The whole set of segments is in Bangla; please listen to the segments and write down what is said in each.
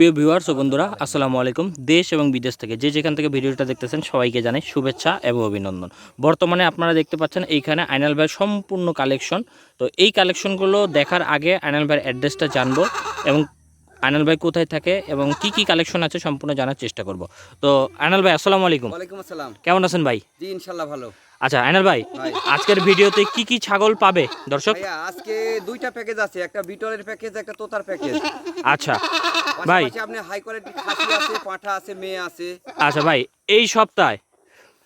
প্রিয় ভিউয়ার্স ও বন্ধুরা আসসালামু আলাইকুম। দেশ এবং বিদেশ থেকে যে যেখান থেকে ভিডিওটা দেখতেছেন সবাইকে জানাই শুভেচ্ছা এবং অভিনন্দন। বর্তমানে আপনারা দেখতে পাচ্ছেন এইখানে আইনাল ভাইয়ের সম্পূর্ণ কালেকশন। তো এই কালেকশনগুলো দেখার আগে আইনাল ভাইয়ের অ্যাড্রেসটা জানব এবং আইনাল ভাই কোথায় থাকে এবং কি কি কালেকশন আছে সম্পূর্ণ জানার চেষ্টা করব। তো আইনাল ভাই আসসালামু আলাইকুম। ওয়ালাইকুম আসসালাম। কেমন আছেন ভাই? জি ইনশাল্লাহ ভালো। আচ্ছা আইনাল ভাই আজকের ভিডিওতে কি কি ছাগল পাবে দর্শক? আজকে দুইটা প্যাকেজ আছে একটা বিটলের প্যাকেজ একটা তোতার প্যাকেজ। আচ্ছা ভাই। আপনি হাই কোয়ালিটি খাসি আছে পাঁঠা আছে মেয়ে আছে। আচ্ছা ভাই এই সপ্তাহে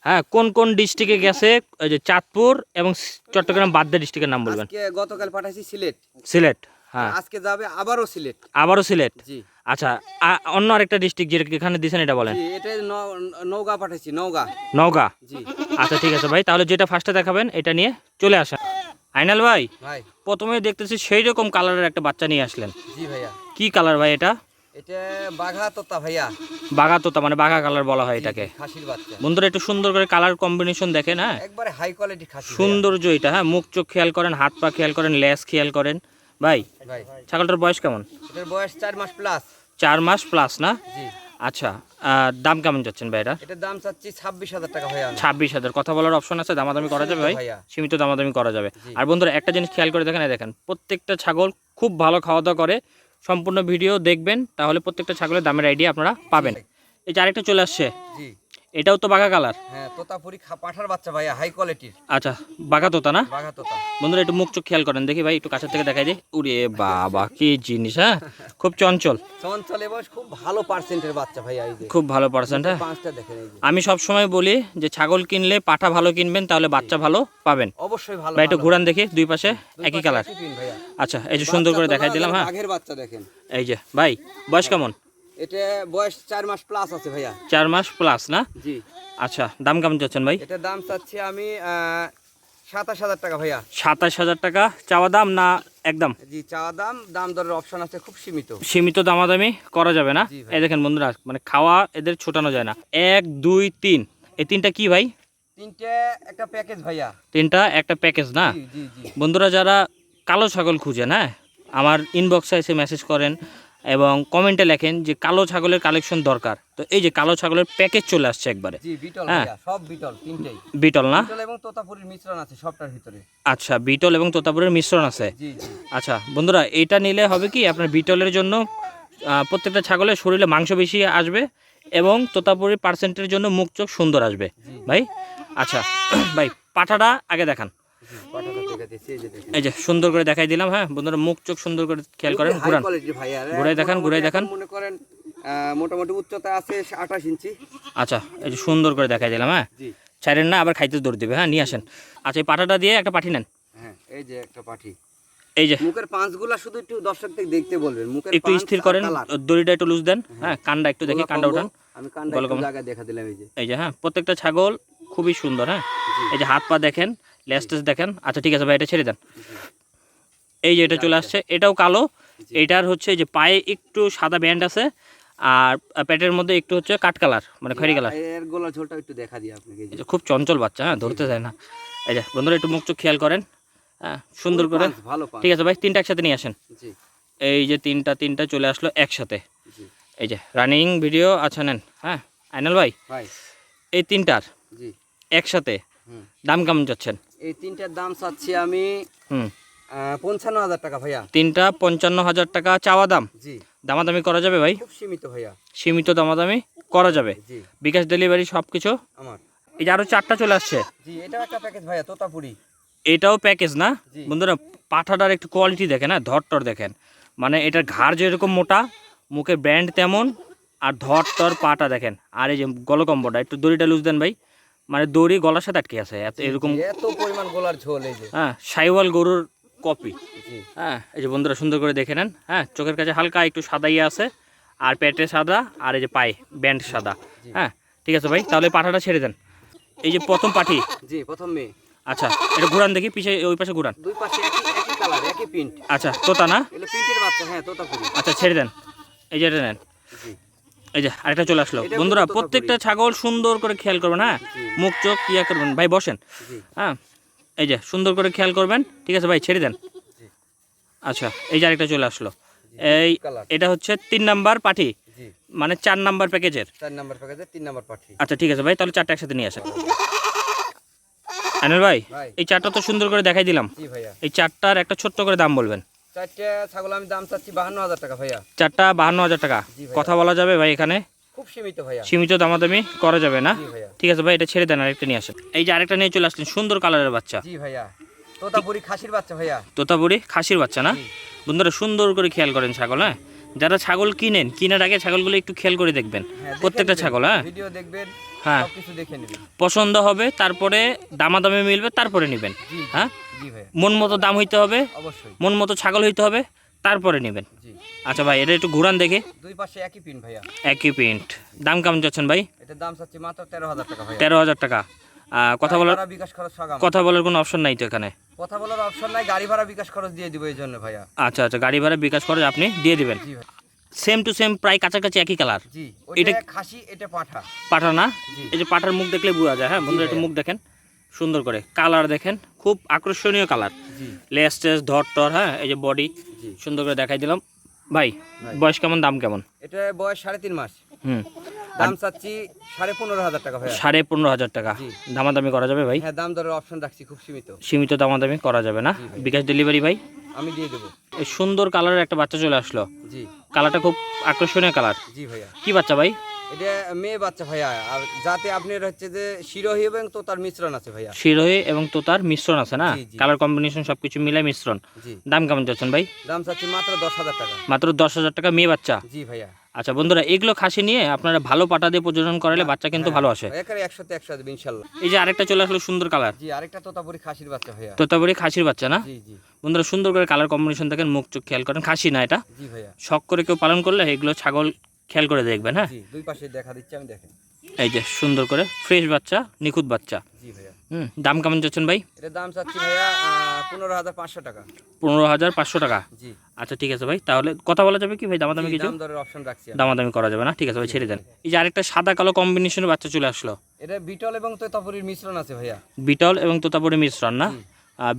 হ্যাঁ কোন কোন ডিস্ট্রিক্টে গেছে? ওই যে চাঁদপুর এবং চট্টগ্রাম বাদ্দা ডিস্ট্রিক্টের নাম বলবেন। আজকে গতকাল পাঠাইছি সিলেট। সিলেট হ্যাঁ। আজকে যাবে আবারও সিলেট। আবারও সিলেট? জি। আচ্ছা অন্য আরেকটা ডিস্ট্রিক্ট যেখানে দিয়েছেন এটা বলেন। এটা নওগাঁ পাঠাইছি নওগাঁ। নওগাঁ? জি। আচ্ছা ঠিক আছে ভাই তাহলে যেটা ফার্স্টে দেখাবেন এটা নিয়ে চলে আসেন। আইনাল ভাই? ভাই। প্রথমে দেখতেছি সেই রকম কালারের একটা বাচ্চা নিয়ে আসলেন। জি ভাইয়া। কি কালার ভাই এটা? এটা বাঘা তোতা ভাইয়া। বাঘা তোতা মানে বাঘা কালার বলা হয় এটাকে। খাসির বাচ্চা। বন্ধুরা একটু সুন্দর করে কালার কম্বিনেশন দেখেন হ্যাঁ? একবারে হাই কোয়ালিটি খাসি সৌন্দর্য এটা হ্যাঁ? মুখ চোখ খেয়াল করেন হাত পা খেয়াল করেন লেস খেয়াল করেন। ভাই ভাই। ছাগলটার বয়স কেমন? এটার বয়স চার মাস প্লাস চার মাস প্লাস না? আচ্ছা আহ, দাম কেমন যাচ্ছেন ভাই এটা এটার দাম চাচ্ছি ছাব্বিশ হাজার টাকা ছাব্বিশ হাজার। কথা বলার অপশন আছে দামাদামি করা যাবে ভাই? সীমিত দামাদামি করা যাবে। আর বন্ধুরা একটা জিনিস খেয়াল করে দেখেন প্রত্যেকটা ছাগল খুব ভালো খাওয়া দাওয়া করে। সম্পূর্ণ ভিডিও দেখবেন, তাহলে প্রত্যেকটা ছাগলের দামের আইডিয়া আপনারা পাবেন। এই যে আরেকটা চলে আসছে। এটাও তো বাঘা কালার? হ্যাঁ তোতাপুরি পাঠার বাচ্চা ভাইয়া হাই কোয়ালিটির আচ্ছা বাঘা তোতা না? বাঘা তোতা। বন্ধুরা একটু মুখ চোখ খেয়াল করেন দেখি ভাই একটু কাছের থেকে দেখাই দিই। উরে বাবা কি জিনিস হ্যাঁ? খুব চঞ্চল। চঞ্চল এবং খুব ভালো পার্সেন্টের বাচ্চা ভাইয়া এই যে। খুব ভালো পার্সেন্ট হ্যাঁ? পাঁচটা দেখেন এই যে। আমি সব সময় বলি যে ছাগল কিনলে পাঠা ভালো কিনবেন তাহলে বাচ্চা ভালো পাবেন। অবশ্যই ভালো ভাই একটু। ঘুরান দেখি দুই পাশে একই কালার। আচ্ছা এই যে সুন্দর করে দেখাই দিলাম হ্যাঁ? বাঘের বাচ্চা দেখেন। এই যে ভাই বয়স কেমন? এটা বয়স চার মাস প্লাস আছে ভাইয়া। চার মাস প্লাস না? জি। আচ্ছা দাম কেমন চাচ্ছেন ভাই? এটার দাম চাচ্ছি আমি সাতাশ হাজার টাকা ভাইয়া। সাতাশ হাজার টাকা চাওয়া দাম না একদম? জি চাওয়া দাম দাম দরের অপশন আছে খুব সীমিত। সীমিত দামাদামি করা যাবে না? এই দেখেন বন্ধুরা মানে খাওয়া এদের ছোটানো যায় না। এক দুই তিন। এই তিনটা কি ভাই? তিনটে একটা প্যাকেজ ভাইয়া। তিনটা একটা প্যাকেজ না? জি জি জি। বন্ধুরা যারা কালো ছাগল খুঁজেন হ্যাঁ? আমার ইনবক্সে এসে মেসেজ করেন এবং কমেন্টে লেখেন যে কালো ছাগলের কালেকশন দরকার। তো এই যে কালো ছাগলের প্যাকেজ চলে আসছে একবারে। বিটল হ্যাঁ। সব বিটল তিনটেই। বিটল না? এবং তোতাপুরির মিশ্রণ আছে সবটার ভিতরে। আচ্ছা বিটল এবং তোতাপুরের মিশ্রণ আছে? আচ্ছা বন্ধুরা এইটা নিলে হবে কি আপনার বিটলের জন্য প্রত্যেকটা ছাগলের শরীরে মাংস বেশি আসবে এবং তোতাপুরি পার্সেন্টের জন্য মুখ চোখ সুন্দর আসবে। ভাই আচ্ছা ভাই পাঠাটা আগে দেখান। এই যে সুন্দর করে দেখাই দিলাম হ্যাঁ? বন্ধুরা মুখ চোখ সুন্দর করে খেয়াল করেন ঘুরান। ঘুরাই দেখান, ঘুরাই দেখান। মনে করেন মোটামুটি উচ্চতা আছে আঠাশ ইঞ্চি। আচ্ছা এই যে সুন্দর করে দেখাই দিলাম হ্যাঁ? জি। ছাড়েন না আবার খাইতে দৌড় দেবে হ্যাঁ? নিয়ে আসেন। আচ্ছা এই পাঠাটা দিয়ে একটা পাঠি নেন। হ্যাঁ এই যে একটা পাঠি। এই যে। মুখের পাঁচগুলা শুধু একটু দর্শক থেকে দেখতে বলবেন মুখের একটু স্থির করেন দড়িটা একটু লুজ দেন হ্যাঁ। কানটা একটু দেখি কানটা উঠান। আমি কানটা। জায়গায় দেখা দিলাম এই যে। এই যে হ্যাঁ প্রত্যেকটা ছাগল খুবই সুন্দর হ্যাঁ? এই যে হাত পা দেখেন লেস টেস দেখেন। আচ্ছা ঠিক আছে ভাই এটা ছেড়ে দেন। এই যে এটা চলে আসছে এটাও কালো। এটার হচ্ছে যে পায়ে একটু সাদা ব্যান্ড আছে আর পেটের মধ্যে একটু হচ্ছে কাট কালার মানে খয়েরি কালার। এর গলা ঝোলটা একটু দেখা দিই আপনাকে। খুব চঞ্চল বাচ্চা হ্যাঁ ধরতে যায় না। এই যে বন্ধুরা একটু মুখ চোখ খেয়াল করেন। হ্যাঁ সুন্দর করে। ভালো ঠিক আছে ভাই তিনটা একসাথে নিয়ে আসেন। জি। এই যে তিনটা তিনটা চলে আসলো একসাথে। এই যে রানিং ভিডিও আচ্ছা নেন। হ্যাঁ আইনাল ভাই এই তিনটার জি। একসাথে দাম কেমন যাচ্ছেন? এই তিনটার দাম চাচ্ছি আমি পঞ্চান্ন হাজার টাকা ভাইয়া। তিনটা পঞ্চান্ন হাজার টাকা চাওয়া দাম? জি। দামাদামি করা যাবে ভাই? খুব সীমিত ভাইয়া। সীমিত দামাদামি করা যাবে? জি। বিকাশ ডেলিভারি সব কিছু আমার। এই যে আরও চারটা চলে আসছে। জি এটাও একটা প্যাকেজ ভাইয়া তোতাপুরি। এটাও প্যাকেজ না? বন্ধুরা পাঠাটার একটু কোয়ালিটি দেখেন হ্যাঁ ধরটর দেখেন। মানে এটার ঘাড় যেরকম মোটা মুখের ব্র্যান্ড তেমন আর ধরটর পাটা দেখেন। আর এই যে গলকম্বটা একটু দড়িটা লুজ দেন ভাই। মানে দড়ি গলার সাথে আটকে আছে এত এরকম এত পরিমাণ গোলার ঝোল এই যে। হ্যাঁ সাইওয়াল গরুর কপি। হ্যাঁ এই যে বন্ধুরা সুন্দর করে দেখে নেন। হ্যাঁ চোখের কাছে হালকা একটু সাদাই আছে আর পেটে সাদা আর এই যে পায়ে ব্যান্ড সাদা। হ্যাঁ ঠিক আছে ভাই তাহলে পাঠাটা ছেড়ে দেন। এই যে প্রথম পাঠি। জি প্রথম মেয়ে। আচ্ছা এটা ঘুরান দেখি পিছে ওই পাশে ঘুরান। দুই পাশে একই একই কালার একই প্রিন্ট আচ্ছা তোতা না? এগুলো প্রিন্টের বাচ্চা হ্যাঁ তোতাপুরি আচ্ছা ছেড়ে দেন। এই যে এটা নেন। এই যে আরেকটা চলে আসলো। বন্ধুরা প্রত্যেকটা ছাগল সুন্দর করে খেয়াল করবেন হ্যাঁ? মুখ চোখ ইয়া করবেন। ভাই বসেন। হ্যাঁ? এই যে সুন্দর করে খেয়াল করবেন। ঠিক আছে ভাই ছেড়ে দেন। আচ্ছা এই যে আরেকটা চলে আসলো। এই এটা হচ্ছে তিন নাম্বার পাঠি। মানে চার নাম্বার প্যাকেজের। চার নাম্বার প্যাকেজে তিন নাম্বার পাঠি। আচ্ছা ঠিক আছে ভাই তাহলে চারটা একসাথে নিয়ে আসেন। আনিল ভাই এই চারটা তো সুন্দর করে দেখাই দিলাম। এই চারটার একটা ছোট্ট করে দাম বলবেন। চারটে ছাগল আমি দাম চাচ্ছি বাহান্ন হাজার টাকা ভাইয়া। চারটা বাহান্ন হাজার টাকা। কথা বলা যাবে ভাই এখানে? খুব সীমিত ভাইয়া। সীমিত দামাদামি করা যাবে না? ঠিক আছে ভাই এটা ছেড়ে দেন আরেকটা নিয়ে আসেন। এই যে আরেকটা নিয়ে চলে আসলেন সুন্দর কালারের বাচ্চা। জি ভাইয়া। তোতাপুরি খাসির বাচ্চা ভাইয়া। তোতাপুরি খাসির বাচ্চা না? বন্ধুরা সুন্দর করে খেয়াল করেন ছাগল হ্যাঁ? যারা ছাগল কিনেন কেনার আগে ছাগলগুলো একটু খেয়াল করে দেখবেন। হ্যাঁ, প্রত্যেকটা ছাগল হ্যাঁ? ভিডিও দেখবেন হ্যাঁ। পছন্দ হবে তারপরে দামাদামি মিলবে তারপরে নেবেন। হ্যাঁ? মন মতো দাম হইতে হবে অবশ্যই। মন মতো ছাগল হইতে হবে তারপরে নেবেন। আচ্ছা ভাই এটা একটু ঘুরান দেখে। দুই পাশে একই পিন ভাইয়া। একই প্রিন্ট দাম কেমন যাচ্ছেন ভাই? এটার দাম চাচ্ছি মাত্র তেরো হাজার টাকা ভাইয়া। তেরো হাজার টাকা। কথা বলার বিকাশ খরচ কথা বলার কোনো অপশন নাই তো এখানে? কথা বলার অপশন নাই গাড়ি ভাড়া বিকাশ খরচ দিয়ে দিব এই জন্য ভাইয়া। আচ্ছা আচ্ছা গাড়ি ভাড়া বিকাশ খরচ আপনি দিয়ে দিবেন। জি ভাই সেম টু সেম প্রায় কাছাকাছি একই কালার জি এটা- খাসি এটা পাঠা। পাঠা না? এই যে পাঠার মুখ দেখলে বোঝা যায় হ্যাঁ বন্ধুরা একটু মুখ দেখেন। সুন্দর করে। কালার দেখেন। খুব আকর্ষণীয় কালার লেস টেস ধর টর হ্যাঁ এই যে বডি সুন্দর করে দেখাই দিলাম। ভাই ভাই। বয়স কেমন দাম কেমন? এটা বয়স সাড়ে তিন মাস। হুম। দাম চাচ্ছি সাড়ে পনেরো হাজার টাকা ভাইয়া। সাড়ে পনেরো হাজার টাকা। দামাদামি করা যাবে ভাই? হ্যাঁ দাম দরের অপশন রাখছি খুব সীমিত। সীমিত দামাদামি করা যাবে না? বিকাশ ডেলিভারি ভাই? আমি দিয়ে দেবো। এই সুন্দর কালারের একটা বাচ্চা চলে আসলো। জি। কালারটা খুব আকর্ষণীয় কালার জি ভাইয়া। কি বাচ্চা ভাই? এটা মেয়ে বাচ্চা ভাইয়া আর যাতে আপনার হচ্ছে যে শিরোহী এবং তো তার মিশ্রণ আছে ভাইয়া। শিরোহি এবং তোতার মিশ্রণ আছে না। কালার কম্বিনেশন সবকিছু মিলাই মিশ্রণ। দাম কেমন যাচ্ছেন ভাই? দাম চাচ্ছি মাত্র দশ হাজার টাকা। মাত্র দশ হাজার টাকা মেয়ে বাচ্চা? জি ভাইয়া। আচ্ছা বন্ধুরা এগুলো খাসি নিয়ে আপনারা ভালো পাটা দিয়ে প্রজনন করালে বাচ্চা কিন্তু ভালো আসে। একারে একশোতে একশো ইনশাল্লাহ। এই যে আরেকটা চলে আসলো সুন্দর কালার। জি আরেকটা তোতাপুরি খাসির বাচ্চা ভাইয়া। তোতাপুরি খাসির বাচ্চা না? জি জি। বন্ধুরা সুন্দর করে কালার কম্বিনেশন দেখেন মুখ চোখ খেয়াল করেন খাসি না এটা। জি ভাইয়া। শখ করে কেউ পালন করলে এগুলো ছাগল খেয়াল করে দেখবেন হ্যাঁ? দুই পাশে দেখা দিচ্ছে আমি দেখেন। এই যে সুন্দর করে ফ্রেশ বাচ্চা নিখুঁত বাচ্চা। জি ভাইয়া। হুম দাম কেমন যাচ্ছেন ভাই? এটার দাম চাচ্ছি ভাইয়া পনেরো হাজার পাঁচশো টাকা। পনেরো হাজার পাঁচশো টাকা? জি। আচ্ছা ঠিক আছে ভাই তাহলে কথা বলা যাবে কি ভাই? দামাদামি কিছু? অপশন রাখছি। দামাদামি করা যাবে না ঠিক আছে ভাই ছেড়ে দেন। এই যে আরেকটা সাদা কালো কম্বিনেশনের বাচ্চা চলে আসলো। এটা বিটল এবং তোতাপুরির মিশ্রণ আছে ভাইয়া। বিটল এবং তোতাপুরি মিশ্রণ না?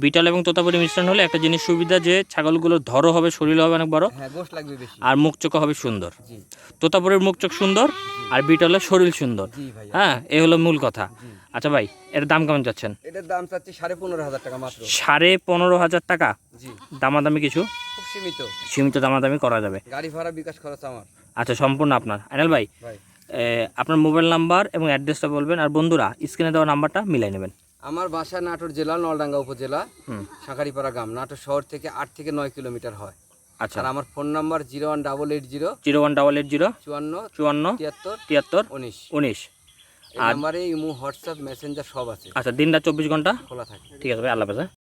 বিটল এবং তোতাপুরি মিশ্রণ হলে একটা জিনিস সুবিধা যে ছাগলগুলোর ধরো হবে শরীর হবে অনেক বড়। হ্যাঁ আর মুখ চোখও হবে সুন্দর। তোতাপুরের মুখ চোখ সুন্দর আর বিটলের শরীর সুন্দর। হ্যাঁ এ হলো মূল কথা। আচ্ছা ভাই এর দাম কেমন যাচ্ছেন এটার দাম চাচ্ছি সাড়ে পনেরো হাজার টাকা মাত্র। সাড়ে পনেরো হাজার টাকা? দামাদামি কিছু? সীমিত। সীমিত দামাদামি করা যাবে। গাড়ি ভাড়া বিকাশ খরচ আমার। আচ্ছা সম্পূর্ণ আপনার। আইনাল ভাই ভাই। আপনার মোবাইল নাম্বার এবং অ্যাড্রেসটা বলবেন আর বন্ধুরা স্ক্রিনে দেওয়া নাম্বারটা মিলাই নেবেন। আমার বাসা নাটোর জেলা নলডাঙ্গা উপজেলা সাঁকারিপাড়া শাঁখারিপাড়া গ্রাম। নাটোর শহর থেকে আট থেকে নয় কিলোমিটার হয়। আচ্ছা। আর আমার phone number zero one double eight zero zero one double eight zero চুয়ান্ন চুয়ান্ন তিয়াত্তর তিয়াত্তর উনিশ। উনিশ। এই আমার ইমো হোয়াটসঅ্যাপ মেসেঞ্জার সব আছে। আচ্ছা দিনটা চব্বিশ ঘণ্টা? খোলা থাকে। ঠিক আছে ভাই আল্লাহ হাফেজ?